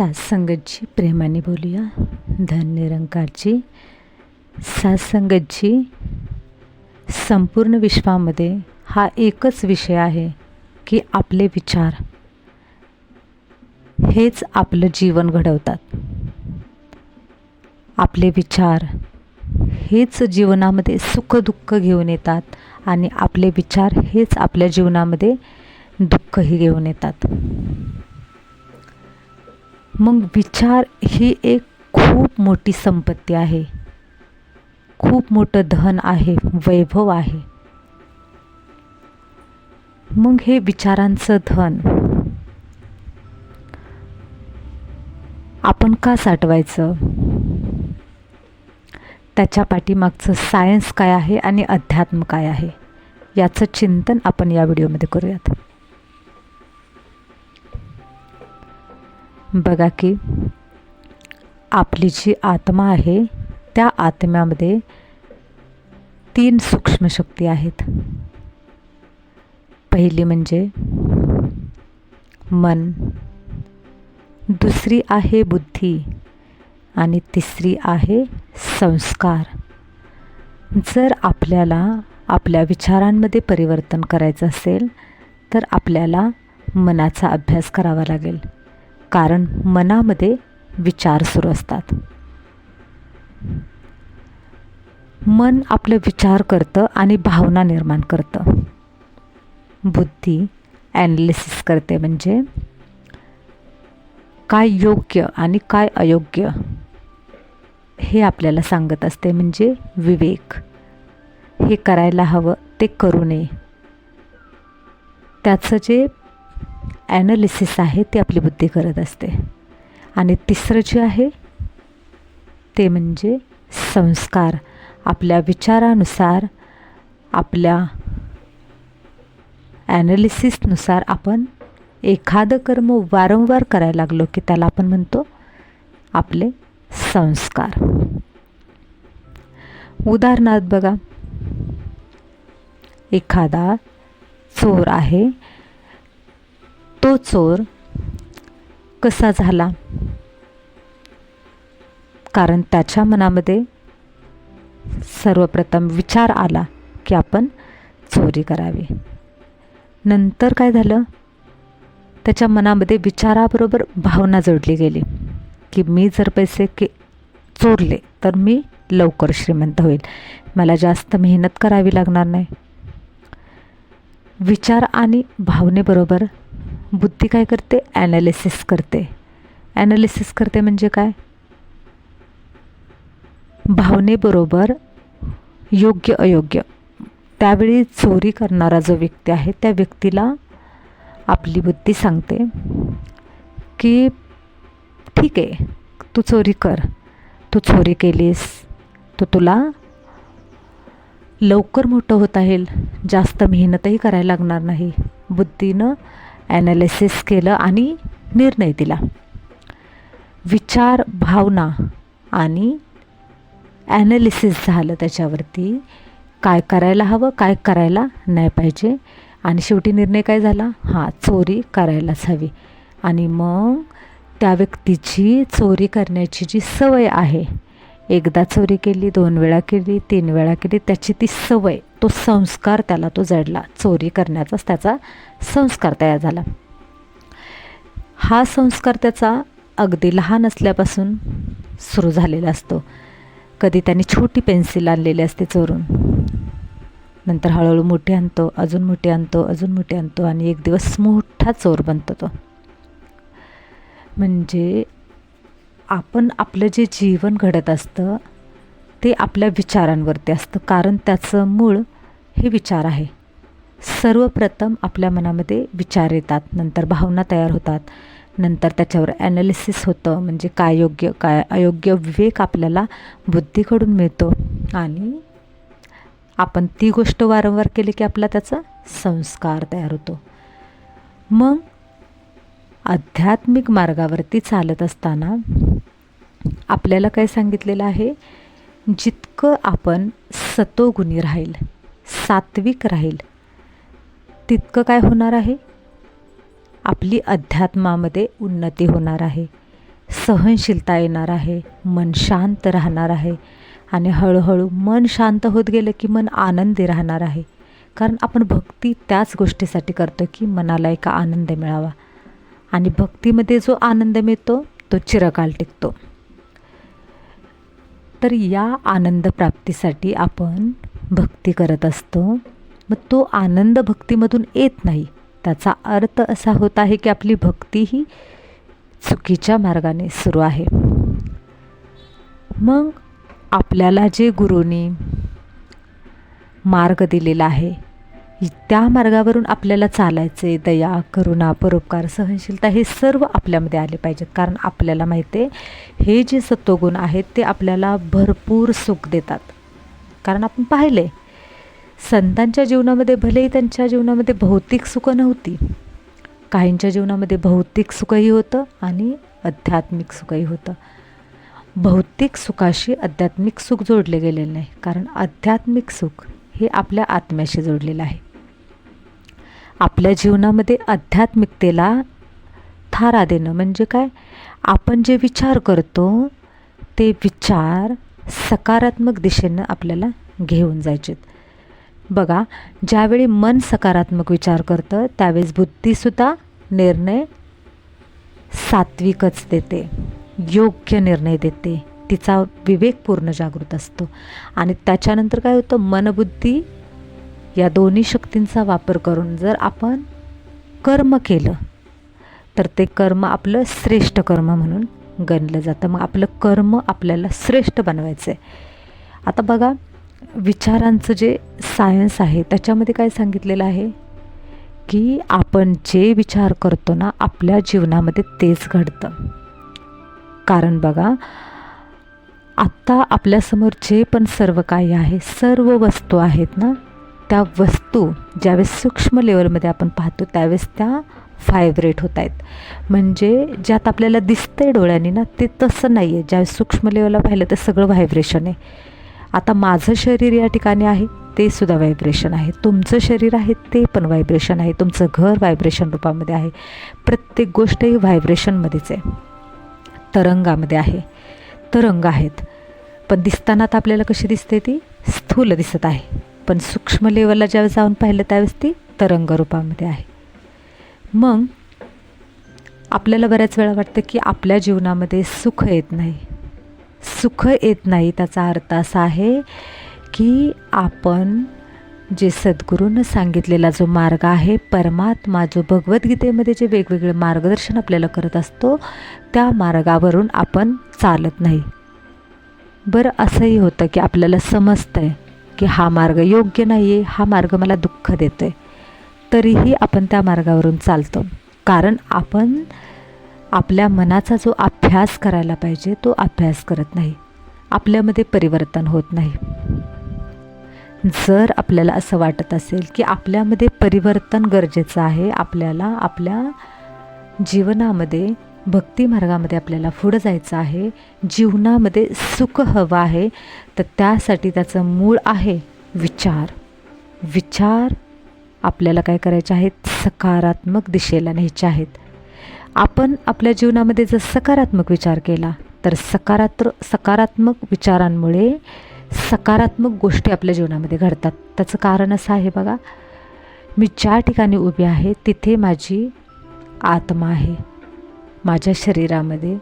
सासंगतची प्रेमाने बोलूया. धन निरंकारची. सासंगतची संपूर्ण विश्वामध्ये हा एकच विषय आहे की आपले विचार. हेच आपलं जीवन घडवतात. आपले विचार हेच जीवनामध्ये सुखदुःख घेऊन येतात आणि आपले विचार हेच आपल्या जीवनामध्ये दुःखही घेऊन येतात. मग विचार ही एक खूप मोठी संपत्ती आहे. खूप मोठं धन आहे वैभव आहे. मग हे विचारांचं धन आपण का साठवायचं? त्याच्या पाठीमागचं सायन्स काय आहे आणि अध्यात्म काय आहे? याचं चिंतन आपण या व्हिडिओमध्ये करूयात. बघा की आपली जी आत्मा आहे त्या आत्म्यामध्ये तीन सूक्ष्म शक्ती आहेत. पहिली म्हणजे मन दुसरी आहे बुद्धी आणि तिसरी आहे संस्कार. जर आपल्याला आपल्या विचारांमध्ये परिवर्तन करायचं असेल तर आपल्याला मनाचा अभ्यास करावा लागेल. कारण मनामध्ये विचार सुरू असतात. मन आपलं विचार करतं आणि भावना निर्माण करतं. बुद्धी ॲनालिसिस करते म्हणजे काय योग्य आणि काय अयोग्य हे आपल्याला सांगत असते म्हणजे विवेक. हे करायला हवं ते करू नये. त्याचं जे ॲनालिसिस आहे ते आपली बुद्धी करत असते. आणि तिसरं जे आहे ते म्हणजे संस्कार. आपल्या विचारानुसार आपल्या ॲनालिसिसनुसार आपण एखादं कर्म वारंवार करायला लागलो की त्याला आपण म्हणतो आपले संस्कार. उदाहरणार्थ बघा एखादा चोर आहे तो चोर कसा झाला? कारण त्याच्या मनामध्ये सर्वप्रथम विचार आला की आपण चोरी करावी. नंतर काय झालं? त्याच्या मनामध्ये विचाराबरोबर भावना जोडली गेली की मी जर पैसे के चोरले तर मी लवकर श्रीमंत होईल. मला जास्त मेहनत करावी लागणार नाही. विचार आणि भावनेबरोबर बुद्धी काय करते? ॲनालिसिस करते. ॲनालिसिस करते म्हणजे काय? भावनेबरोबर योग्य अयोग्य. त्यावेळी चोरी करणारा जो व्यक्ती आहे त्या व्यक्तीला आपली बुद्धी सांगते की ठीक आहे तू चोरी कर. तू चोरी केलीस तर तुला लवकर मोठं होता येईल. जास्त मेहनतही करायला लागणार नाही. बुद्धीनं ॲनालिसिस केलं आणि निर्णय दिला. विचार भावना आणि ॲनालिसिस झालं त्याच्यावरती. काय करायला हवं काय करायला नाही पाहिजे. आणि शेवटी निर्णय काय झाला? हां चोरी करायलाच हवी. आणि मग त्या व्यक्तीची चोरी करण्याची जी सवय आहे एकदा चोरी केली दोन वेळा केली तीन वेळा केली त्याची ती सवय तो संस्कार त्याला तो जडला. चोरी करण्याचाच त्याचा संस्कार तयार झाला. हा संस्कार त्याचा अगदी लहान असल्यापासून सुरू झालेला असतो. कधी त्याने छोटी पेन्सिल आणलेली असते चोरून. नंतर हळूहळू मोठी आणतो अजून मोठी आणतो अजून मोठी आणतो आणि एक दिवस मोठा चोर बनतो तो. म्हणजे आपण आपलं जे जीवन घडत असतं ते आपल्या विचारांवरती असतं. कारण त्याचं मूळ हे विचार आहे. सर्वप्रथम आपल्या मनामध्ये विचार येतात. नंतर भावना तयार होतात. नंतर त्याच्यावर ॲनालिसिस होतं. म्हणजे काय योग्य काय अयोग्य विवेक आपल्याला बुद्धीकडून मिळतो. आणि आपण ती गोष्ट वारंवार केली की आपला त्याचा संस्कार तयार होतो. मग आध्यात्मिक मार्गावरती चालत असताना आपल्याला काय सांगितलेलं आहे? जितकं आपण सतोगुणी राहील सात्विक राहील तितकं काय होणार आहे? आपली अध्यात्मामध्ये उन्नती होणार आहे सहनशीलता येणार आहे मन शांत राहणार आहे आणि हळूहळू मन शांत होत गेलं की मन आनंदी राहणार आहे. कारण आपण भक्ती त्याच गोष्टीसाठी करतो की मनाला एक आनंद मिळावा. आणि भक्तीमध्ये जो आनंद मिळतो तो चिरकाल टिकतो. तर या आनंद प्राप्तीसाठी आपण भक्ती करत असतो. मग तो आनंद भक्तीमधून येत नाही. त्याचा अर्थ असा होत आहे की आपली भक्ती ही चुकीच्या मार्गाने सुरू आहे. मग आपल्याला जे गुरुनी मार्ग दिलेला आहे त्या मार्गावरून आपल्याला चालायचे दया करुणा परोपकार सहनशीलता हे सर्व आपल्यामध्ये आले पाहिजेत. कारण आपल्याला माहिती आहे हे जे सत्वगुण आहेत ते आपल्याला भरपूर सुख देतात. कारण आपण पाहिले संतांच्या जीवनामध्ये भलेही त्यांच्या जीवनामध्ये भौतिक सुखं नव्हती काहींच्या जीवनामध्ये भौतिक सुखही होतं आणि आध्यात्मिक सुखही होतं. भौतिक सुखाशी आध्यात्मिक सुख जोडले गेलेलं नाही. कारण आध्यात्मिक सुख हे आपल्या आत्म्याशी जोडलेलं आहे. आपल्या जीवनामध्ये आध्यात्मिकतेला थारा देणं म्हणजे काय? आपण जे विचार करतो ते विचार सकारात्मक दिशेनं आपल्याला घेऊन जायचे बघा ज्यावेळी मन सकारात्मक विचार करतं त्यावेळेस बुद्धीसुद्धा निर्णय सात्विकच देते योग्य निर्णय देते. तिचा विवेकपूर्ण जागृत असतो. आणि त्याच्यानंतर काय होतं? मनबुद्धी या दोन्ही शक्तींचा वापर करून जर आपण कर्म केलं तर ते कर्म आपलं श्रेष्ठ कर्म म्हणून गणलं जातं. मग आपलं कर्म आपल्याला श्रेष्ठ बनवायचं आहे आता बघा विचारांचं जे सायन्स आहे त्याच्यामध्ये काय सांगितलेलं आहे? की आपण जे विचार करतो ना आपल्या जीवनामध्ये तेच घडतं. कारण बघा आत्ता आपल्यासमोर जे पण सर्व काही आहे सर्व वस्तू आहेत ना त्या वस्तू ज्यावेळेस सूक्ष्म लेवलमध्ये आपण पाहतो त्यावेळेस त्या व्हायब्रेट होत आहेत म्हणजे ज्यात आपल्याला दिसतंय डोळ्यांनी ना ते तसं नाही आहे ज्यावेळेस सूक्ष्म लेवलला पाहिलं तर सगळं व्हायब्रेशन आहे. आता माझं शरीर या ठिकाणी आहे ते सुद्धा व्हायब्रेशन आहे. तुमचं शरीर आहे ते पण व्हायब्रेशन आहे. तुमचं घर व्हायब्रेशन रूपामध्ये आहे. प्रत्येक गोष्ट ही व्हायब्रेशनमध्येच आहे. तरंगामध्ये आहे. तरंग आहेत. पण दिसताना तर आपल्याला कशी दिसते ती? स्थूल दिसत आहे. पण सूक्ष्म लेवलला ज्यावेळेस जाऊन पाहिलं त्यावेळेस ती तरंग रूपामध्ये आहे. मग आपल्याला बऱ्याच वेळा वाटतं की आपल्या जीवनामध्ये सुख येत नाही. सुख येत नाही त्याचा अर्थ असा आहे की आपण जे सद्गुरूनं सांगितलेला जो मार्ग आहे परमात्मा जो भगवद्गीतेमध्ये जे वेगवेगळे मार्गदर्शन आपल्याला करत असतो त्या मार्गावरून आपण चालत नाही. बरं असंही होतं की आपल्याला समजतं आहे की हा मार्ग योग्य नाही आहे हा मार्ग मला दुःख देतो आहे तरीही आपण त्या मार्गावरून चालतो. कारण आपण आपल्या मनाचा जो अभ्यास करायला पाहिजे तो अभ्यास करत नाही. आपल्यामध्ये परिवर्तन होत नाही. जर आपल्याला असं वाटत असेल की आपल्यामध्ये परिवर्तन गरजेचं आहे आपल्याला आपल्या जीवनामध्ये भक्ती मार्गामध्ये आपल्याला पुढं जायचं आहे जीवनामध्ये सुख हवं आहे तर त्यासाठी त्याचं मूळ आहे विचार. विचार आपल्याला काय करायचे आहेत? सकारात्मक दिशेला न्यायचे आहेत. आपण आपल्या जीवनामध्ये जर सकारात्मक विचार केला तर सकारात्र सकारात्मक विचारांमुळे सकारात्मक गोष्टी आपल्या जीवनामध्ये घडतात. त्याचं कारण असं आहे बघा. मी ज्या ठिकाणी उभी आहे तिथे माझी आत्मा आहे. माझ्या शरीरामध्ये.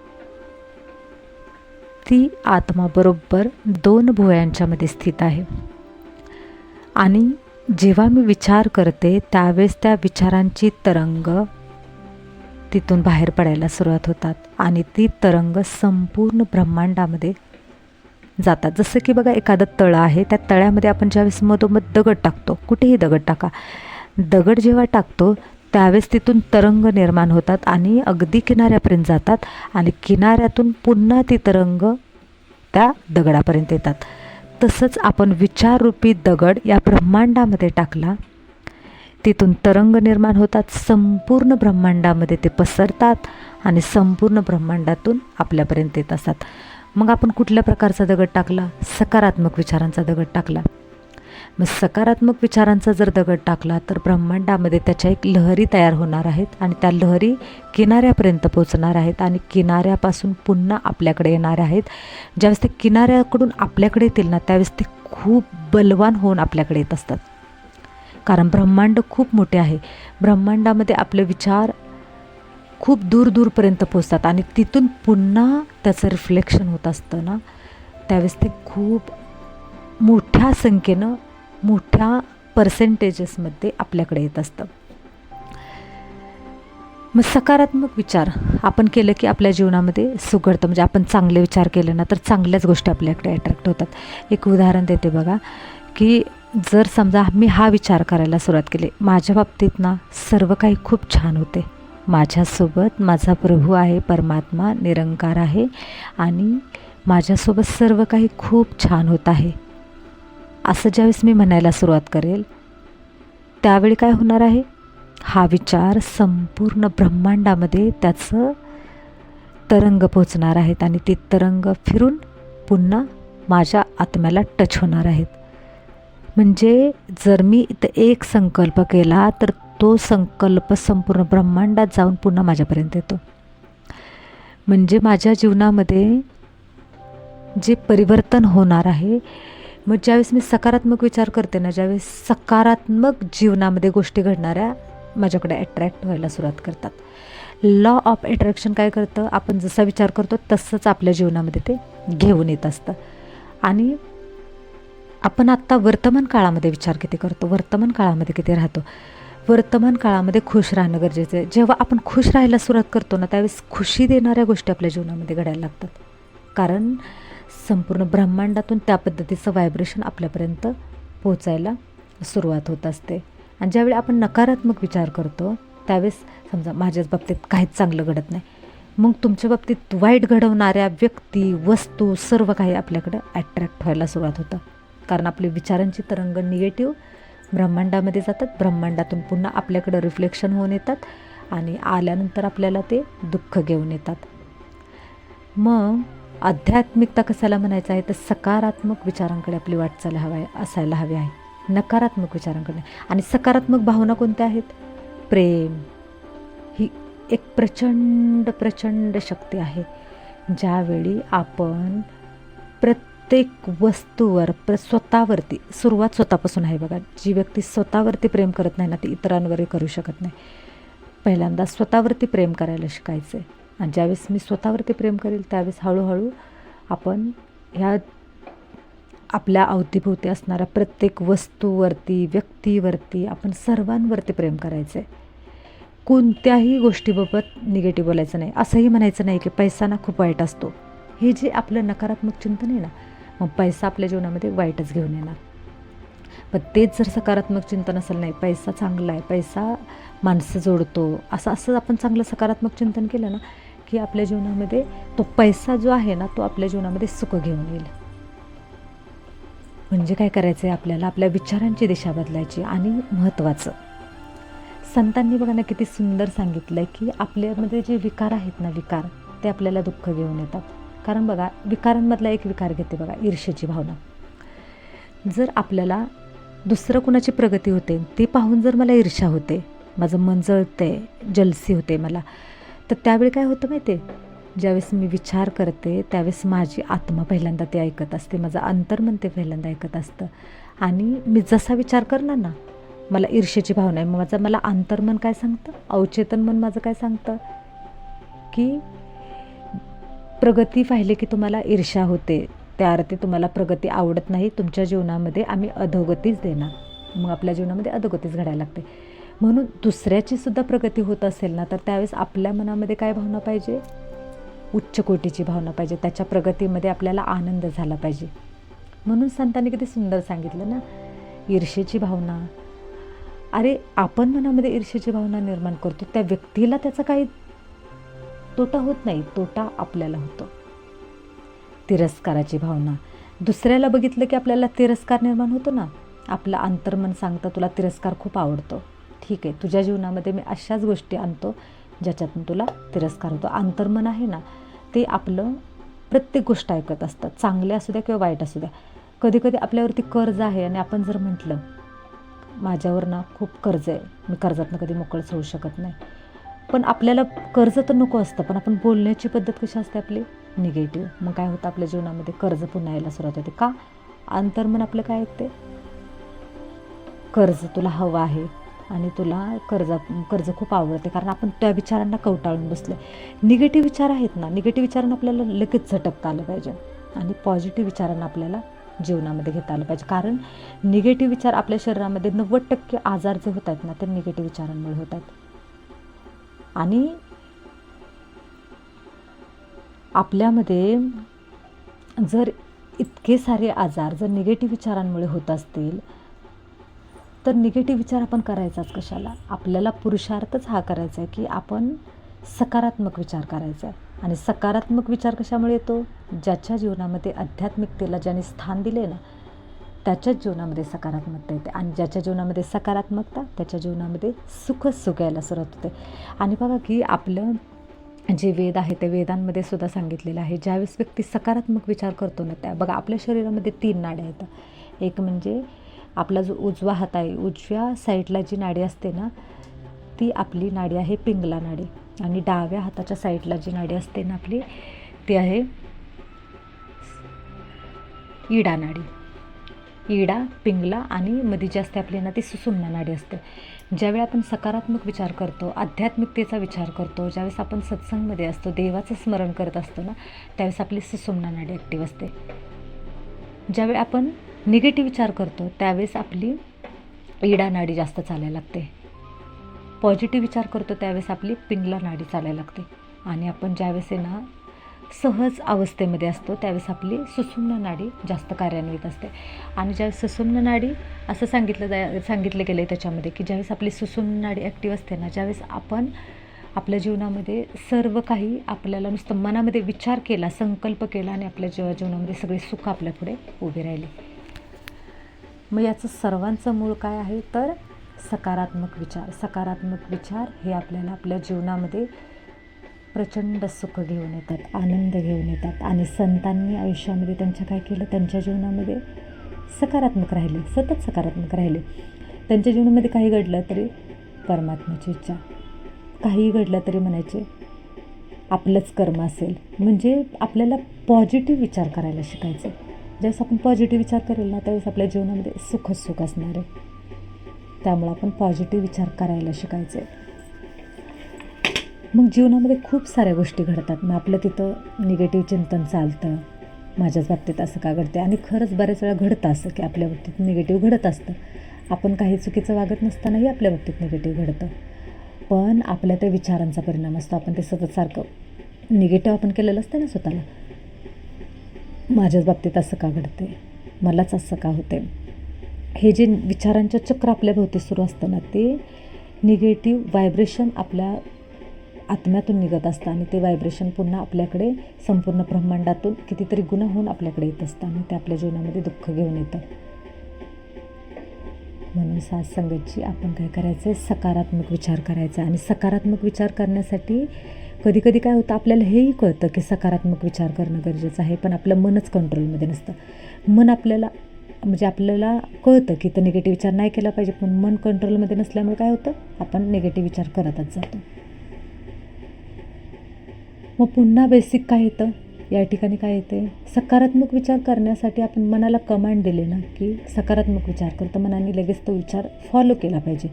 ती आत्माबरोबर दोन भुवयांच्यामध्ये स्थित आहे. आणि जेव्हा मी विचार करते त्यावेळेस त्या विचारांची तरंग तिथून बाहेर पडायला सुरुवात होतात. आणि ती तरंग संपूर्ण ब्रह्मांडामध्ये जातात. जसं की बघा एखादं तळं आहे त्या तळ्यामध्ये आपण ज्यावेळेस मधोमध दगड टाकतो कुठेही दगड टाका. दगड जेव्हा टाकतो त्यावेळेस तिथून तरंग निर्माण होतात आणि अगदी किनाऱ्यापर्यंत जातात आणि किनाऱ्यातून पुन्हा ती तरंग त्या दगडापर्यंत येतात. तसंच आपण विचाररूपी दगड या ब्रह्मांडामध्ये टाकला. तिथून तरंग निर्माण होतात संपूर्ण ब्रह्मांडामध्ये ते पसरतात आणि संपूर्ण ब्रह्मांडातून आपल्यापर्यंत येत असतात. मग आपण कुठल्या प्रकारचा दगड टाकला? सकारात्मक विचारांचा दगड टाकला. मग सकारात्मक विचारांचा जर दगड टाकला तर ब्रह्मांडामध्ये त्याच्या एक लहरी तयार होणार आहेत आणि त्या लहरी किनाऱ्यापर्यंत पोचणार आहेत आणि किनाऱ्यापासून पुन्हा आपल्याकडे येणार आहेत. ज्यावेळेस ते किनाऱ्याकडून आपल्याकडे येतील ना त्यावेळेस ते खूप बलवान होऊन आपल्याकडे येत असतात. कारण ब्रह्मांड खूप मोठे आहे. ब्रह्मांडामध्ये आपले विचार खूप दूर दूरपर्यंत पोचतात आणि तिथून पुन्हा त्याचं रिफ्लेक्शन होत असतं ना त्यावेळेस ते खूप मोठ्या संख्येनं मोठ्या पर्सेंटेजेसमध्ये आपल्याकडे येत असतं. मग सकारात्मक विचार आपण केलं की आपल्या जीवनामध्ये सुघडतं. म्हणजे आपण चांगले विचार केले ना तर चांगल्याच गोष्टी आपल्याकडे अट्रॅक्ट होतात. एक उदाहरण देते बघा की जर समजा मी हा विचार करायला सुरुवात केली माझ्या बाबतीत ना सर्व काही खूप छान होते. माझ्यासोबत माझा प्रभू आहे परमात्मा निरंकार आहे आणि माझ्यासोबत सर्व काही खूप छान होत आहे. असं ज्यावेळेस मी म्हणायला सुरुवात करेल त्यावेळी काय होणार आहे? हा विचार संपूर्ण ब्रह्मांडामध्ये त्याचं तरंग पोचणार आहेत आणि ते तरंग फिरून पुन्हा माझ्या आत्म्याला टच होणार आहेत. म्हणजे जर मी इथं एक संकल्प केला तर तो संकल्प संपूर्ण ब्रह्मांडात जाऊन पुन्हा माझ्यापर्यंत येतो. म्हणजे माझ्या जीवनामध्ये जे परिवर्तन होणार आहे मग ज्यावेळेस मी सकारात्मक विचार करते ना ज्यावेळेस सकारात्मक जीवनामध्ये गोष्टी घडणाऱ्या माझ्याकडे अट्रॅक्ट व्हायला सुरुवात करतात. लॉ ऑफ अट्रॅक्शन काय करतं? आपण जसा विचार करतो तसंच आपल्या जीवनामध्ये ते घेऊन येत असतं. आणि आपण आत्ता वर्तमान काळामध्ये विचार किती करतो? वर्तमान काळामध्ये किती राहतो? वर्तमान काळामध्ये खुश राहणं गरजेचं आहे. जेव्हा आपण खुश राहायला सुरुवात करतो ना त्यावेळेस खुशी देणाऱ्या गोष्टी आपल्या जीवनामध्ये घडायला लागतात. कारण संपूर्ण ब्रह्मांडातून त्या पद्धतीचं व्हायब्रेशन आपल्यापर्यंत पोचायला सुरुवात होत असते. आणि ज्यावेळी आपण नकारात्मक विचार करतो त्यावेळेस समजा माझ्याच बाबतीत काहीच चांगलं घडत नाही. मग तुमच्या बाबतीत वाईट घडवणाऱ्या व्यक्ती वस्तू सर्व काही आपल्याकडे ॲट्रॅक्ट व्हायला सुरुवात होतं. कारण आपले विचारांची तरंग निगेटिव्ह ब्रह्मांडामध्ये जातात. ब्रह्मांडातून पुन्हा आपल्याकडं रिफ्लेक्शन होऊन येतात आणि आल्यानंतर आपल्याला ते दुःख घेऊन येतात. मग आध्यात्मिकता कशाला म्हणायचं आहे? तर सकारात्मक विचारांकडे आपली वाटचाल हवा आहे असायला हवी आहे. नकारात्मक विचारांकडे. आणि सकारात्मक भावना कोणत्या आहेत? प्रेम. ही एक प्रचंड प्रचंड शक्ती आहे. ज्यावेळी आपण प्रत्येक वस्तूवर प्र स्वतःवरती सुरुवात स्वतःपासून आहे बघा. जी व्यक्ती स्वतःवरती प्रेम करत नाही ना ती इतरांवरही करू शकत नाही. पहिल्यांदा स्वतःवरती प्रेम करायला शिकायचं आहे आणि ज्यावेळेस मी स्वतःवरती प्रेम करेल त्यावेळेस हळूहळू आपण ह्या आपल्या अवतीभोवती असणाऱ्या प्रत्येक वस्तूवरती व्यक्तीवरती आपण सर्वांवरती प्रेम करायचं आहे कोणत्याही गोष्टीबाबत निगेटिव्ह बोलायचं नाही. असंही म्हणायचं नाही की पैसा ना खूप वाईट असतो. हे जे आपलं नकारात्मक चिंतन आहे ना मग पैसा आपल्या जीवनामध्ये वाईटच घेऊन येणार. पण तेच जर सकारात्मक चिंतन असेल नाही पैसा चांगला आहे पैसा माणसं जोडतो असं असं आपण चांगलं सकारात्मक चिंतन केलं ना की आपल्या जीवनामध्ये तो पैसा जो आहे ना तो आपल्या जीवनामध्ये सुख घेऊन येईल. म्हणजे काय करायचं आहे आपल्याला? आपल्या विचारांची दिशा बदलायची आणि महत्त्वाचं. संतांनी बघा ना किती सुंदर सांगितलं आहे की आपल्यामध्ये जे विकार आहेत ना विकार ते आपल्याला दुःख घेऊन येतात. कारण बघा विकारांमधला एक विकार घेते बघा ईर्षेची भावना. जर आपल्याला दुसरं कुणाची प्रगती होते ते पाहून जर मला ईर्षा होते माझं मन जळते जलसी होते मला तर त्यावेळी काय होतं माहिती आहे ज्यावेळेस मी विचार करते त्यावेळेस माझी आत्मा पहिल्यांदा ते ऐकत असते माझं अंतर्मन ते पहिल्यांदा ऐकत असतं. आणि मी जसा विचार करणार ना मला ईर्षेची भावना आहे. मग माझं मला अंतर्मन काय सांगतं? अवचेतन मन माझं काय सांगतं? की प्रगती पाहिले की तुम्हाला ईर्षा होते त्या अर्थी तुम्हाला प्रगती आवडत नाही तुमच्या जीवनामध्ये आम्ही अधोगतीच देणार. मग आपल्या जीवनामध्ये अधोगतीच घडायला लागते. म्हणून दुसऱ्याची सुद्धा प्रगती होत असेल ना तर त्यावेळेस आपल्या मनामध्ये काय भावना पाहिजे? उच्च कोटीची भावना पाहिजे. त्याच्या प्रगतीमध्ये आपल्याला आनंद झाला पाहिजे. म्हणून संतांनी किती सुंदर सांगितलं ना ईर्षेची भावना. अरे आपण मनामध्ये ईर्षेची भावना निर्माण करतो त्या व्यक्तीला त्याचा काही तोटा होत नाही तोटा आपल्याला होतो. तिरस्काराची भावना. दुसऱ्याला बघितलं की आपल्याला तिरस्कार निर्माण होतो ना. आपलं अंतर्मन सांगतं तुला तिरस्कार खूप आवडतो. ठीक आहे तुझ्या जीवनामध्ये मी अशाच गोष्टी आणतो ज्याच्यातून तुला तिरस्कार होतो. अंतर्मन आहे ना ते आपलं प्रत्येक गोष्ट ऐकत असतात चांगले असू द्या किंवा वाईट असू द्या. कधी कधी आपल्यावरती कर्ज आहे आणि आपण जर म्हटलं माझ्यावर ना खूप कर्ज आहे मी कर्जातनं कधी मोकळंच होऊ शकत नाही. पण आपल्याला कर्ज तर नको असतं पण आपण बोलण्याची पद्धत कशी असते आपली? निगेटिव्ह. मग काय होतं आपल्या जीवनामध्ये? कर्ज पुन्हा यायला सुरुवात होते. का? अंतर्मन आपलं काय ऐकते? कर्ज तुला हवं आहे आणि तुला कर्ज कर्ज खूप आवडते. कारण आपण त्या विचारांना कवटाळून बसलो निगेटिव्ह विचार आहेत ना निगेटिव्ह विचारांना आपल्याला लगेच झटकता आलं पाहिजे. आणि पॉझिटिव्ह विचारांना आपल्याला जीवनामध्ये घेता आलं पाहिजे. कारण निगेटिव्ह विचार आपल्या शरीरामध्ये नव्वद टक्के आजार जे होत आहेत ना ते निगेटिव्ह विचारांमुळे होत आहेत आणि आपल्यामध्ये जर इतके सारे आजार जर निगेटिव्ह विचारांमुळे होत असतील तर निगेटिव्ह विचार आपण करायचाच कशाला? आपल्याला पुरुषार्थच हा करायचा आहे की आपण सकारात्मक विचार करायचा आहे आणि सकारात्मक विचार कशामुळे येतो? ज्याच्या जीवनामध्ये आध्यात्मिकतेला ज्याने स्थान दिले ना त्याच्याच जीवनामध्ये सकारात्मकता येते. आणि ज्याच्या जीवनामध्ये सकारात्मकता त्याच्या जीवनामध्ये सुख सुख यायला सुरुवात होते. आणि बघा की आपलं जे वेद आहे ते वेदांमध्ये सुद्धा सांगितलेलं आहे ज्यावेळेस व्यक्ती सकारात्मक विचार करतो ना त्या बघा आपल्या शरीरामध्ये तीन नाड्या आहेत एक म्हणजे आपला जो उजवा हात आहे उजव्या साईडला जी नाडी असते ना ती आपली नाडी आहे पिंगला नाडी. आणि डाव्या हाताच्या साईडला जी नाडी असते ना आपली ती आहे इडा नाडी. इडा पिंगला आणि मध्ये जी असते आपली ना ती सुसुमना नाडी असते. ज्यावेळी आपण सकारात्मक विचार करतो आध्यात्मिकतेचा विचार करतो ज्यावेळेस आपण सत्संगमध्ये असतो देवाचं स्मरण करत असतो ना त्यावेळेस आपली सुसुमना नाडी ॲक्टिव्ह असते. ज्यावेळी आपण निगेटिव्ह विचार करतो त्यावेळेस आपली इडा नाडी जास्त चालायला लागते. पॉझिटिव्ह विचार करतो त्यावेळेस आपली पिंगला नाडी चालायला लागते. आणि आपण ज्यावेळेस आहे ना सहज अवस्थेमध्ये असतो त्यावेळेस आपली सुसुम्न नाडी जास्त कार्यान्वित असते. आणि ज्यावेळेस सुसुम्न नाडी असं सांगितलं जा सांगितलं गेलं आहे त्याच्यामध्ये की ज्यावेळेस आपली सुसुम्न नाडी ॲक्टिव्ह असते ना ज्यावेळेस आपण आपल्या जीवनामध्ये सर्व काही आपल्याला नुसतं मनामध्ये विचार केला संकल्प केला आणि आपल्या जीव जीवनामध्ये सगळे सुख आपल्यापुढे उभे राहिले. मग याचं सर्वांचं मूळ काय आहे? तर सकारात्मक विचार. सकारात्मक विचार हे आपल्याला आपल्या जीवनामध्ये प्रचंड सुख घेऊन येतात आनंद घेऊन येतात. आणि संतांनी आयुष्यामध्ये त्यांच्या काय केलं? त्यांच्या जीवनामध्ये सकारात्मक राहिले सतत सकारात्मक राहिले. त्यांच्या जीवनामध्ये काही घडलं तरी परमात्म्याची इच्छा. काहीही घडलं तरी म्हणायचे आपलंच कर्म असेल. म्हणजे आपल्याला पॉझिटिव्ह विचार करायला शिकायचं. ज्यावेळेस आपण पॉझिटिव्ह विचार करेल ना त्यावेळेस आपल्या जीवनामध्ये सुखच सुख असणार आहे. त्यामुळं आपण पॉझिटिव्ह विचार करायला शिकायचे मग जीवनामध्ये खूप साऱ्या गोष्टी घडतात. मग आपलं तिथं निगेटिव्ह चिंतन चालतं. माझ्याच बाबतीत असं का घडते आणि खरंच बऱ्याच वेळा घडतं असं की आपल्या बाबतीत निगेटिव्ह घडत असतं. आपण काही चुकीचं वागत नसतानाही आपल्या बाबतीत निगेटिव्ह घडतं. पण आपल्या त्या विचारांचा परिणाम असतो. आपण ते सतत सारखं निगेटिव्ह आपण केलेलं असतं ना स्वतःला. माझ्याच बाबतीत असं का घडते मलाच असं का होते हे जे विचारांच्या चक्र आपल्याभोवती सुरू असतं ना ते निगेटिव्ह व्हायब्रेशन आपल्या आत्म्यातून निघत असतं आणि ते व्हायब्रेशन पुन्हा आपल्याकडे संपूर्ण ब्रह्मांडातून कितीतरी गुन्हा होऊन आपल्याकडे येत असतं आणि ते आपल्या जीवनामध्ये दुःख घेऊन येतं. म्हणून साथ संगतची आपण काय करायचं आहे सकारात्मक विचार करायचा आणि सकारात्मक विचार करण्यासाठी कधी कधी काय होतं आपल्याला हेही कळतं की सकारात्मक विचार करणं गरजेचं आहे पण आपलं मनच कंट्रोलमध्ये नसतं. मन आपल्याला म्हणजे आपल्याला कळतं की तर निगेटिव्ह विचार नाही केला पाहिजे पण मन कंट्रोलमध्ये नसल्यामुळे काय होतं? आपण निगेटिव्ह विचार करतच जातो. मग पुन्हा बेसिक काय येतं? या ठिकाणी काय येते सकारात्मक विचार करण्यासाठी आपण मनाला कमांड दिले ना की सकारात्मक विचार करतो. मनाने लगेच तो विचार फॉलो केला पाहिजे.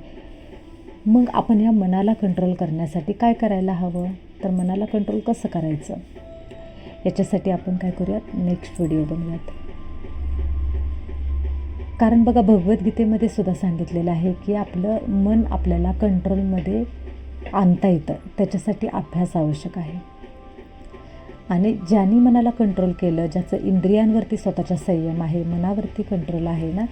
मग आपण ह्या मनाला कंट्रोल करण्यासाठी काय करायला हवं? तर मनाला कंट्रोल कसं करायचं? याच्यासाठी आपण काय करूयात? नेक्स्ट व्हिडिओ बनवूयात कारण बघा भगवद्गीतेमध्ये सुद्धा सांगितलेलं आहे की आपलं मन आपल्याला कंट्रोलमध्ये आणता येतं. त्याच्यासाठी अभ्यास आवश्यक आहे. आणि ज्यांनी मनाला कंट्रोल केलं ज्याचं इंद्रियांवरती स्वतःचा संयम आहे मनावरती कंट्रोल आहे ना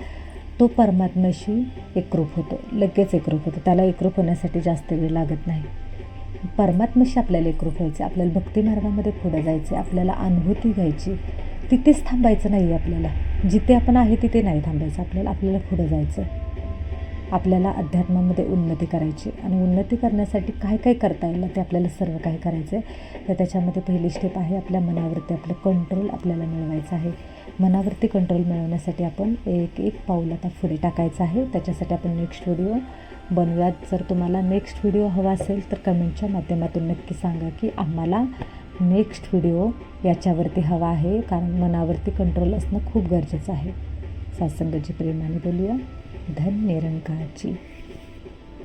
तो परमात्म्याशी एकरूप होतो. लगेच एकरूप होतो. त्याला एकरूप होण्यासाठी जास्त वेळ लागत नाही. परमात्म्याशी आपल्याला एकरूप व्हायचं आपल्याला भक्ती मार्गामध्ये पुढं जायचं आपल्याला अनुभूती घ्यायची तिथेच थांबायचं नाही आहे आपल्याला. जिथे आपण आहे तिथे नाही थांबायचं. आपल्याला आपल्याला पुढं जायचं आपल्याला अध्यात्मामध्ये उन्नती करायची आणि उन्नती करण्यासाठी काय काय करता येईल ते आपल्याला सर्व काही करायचं आहे तर त्याच्यामध्ये पहिली स्टेप आहे आपल्या मनावरती आपलं कंट्रोल आपल्याला मिळवायचं आहे. मनावरती कंट्रोल मिळवण्यासाठी आपण एक एक पाऊल आता पुढे टाकायचं आहे. त्याच्यासाठी आपण नेक्स्ट व्हिडिओ बनवूयात. जर तुम्हाला नेक्स्ट व्हिडिओ हवा असेल तर कमेंटच्या माध्यमातून नक्की सांगा की आम्हाला नेक्स्ट व्हिडिओ याच्यावरती हवा आहे. कारण मनावरती कंट्रोल असणं खूप गरजेचं आहे. सासंगाची प्रेमाने बोलूया. धन निरंकारची